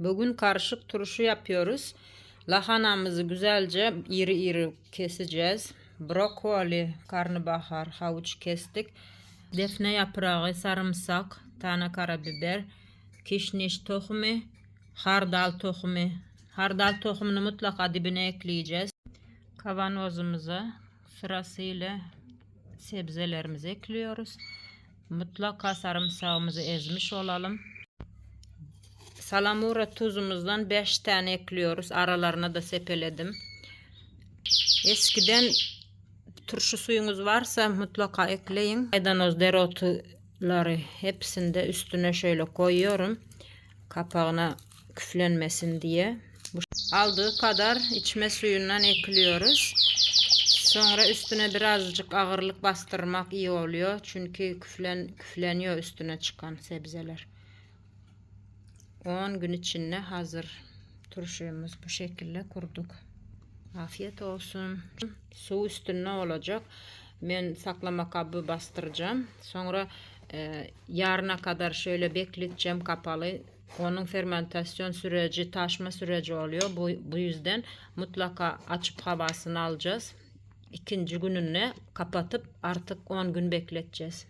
Bugün karışık turşu yapıyoruz. Lahanamızı güzelce iri iri keseceğiz. Brokoli, karnabahar, havuç kestik. Defne yaprağı, sarımsak, tane karabiber, kişniş tohumu, hardal tohumu. Hardal tohumunu mutlaka dibine ekleyeceğiz. Kavanozumuza sırasıyla sebzelerimizi ekliyoruz. Mutlaka sarımsağımızı ezmiş olalım. Salamura tuzumuzdan 5 tane ekliyoruz. Aralarına da sepeledim. Eskiden turşu suyunuz varsa mutlaka ekleyin. Maydanoz dereotuları hepsinde üstüne şöyle koyuyorum. Kapağına küflenmesin diye. Aldığı kadar içme suyundan ekliyoruz. Sonra üstüne birazcık ağırlık bastırmak iyi oluyor. Çünkü küflen, küfleniyor üstüne çıkan sebzeler. 10 gün içinde hazır. Turşuyumuz bu şekilde kurduk. Afiyet olsun. Su üstüne olacak. Ben saklama kabı bastıracağım. Sonra e, yarına kadar şöyle bekleteceğim kapalı. Onun fermentasyon süreci, taşma süreci oluyor. Bu, bu yüzden mutlaka açıp havasını alacağız. İkinci gününe kapatıp artık 10 gün bekleteceğiz.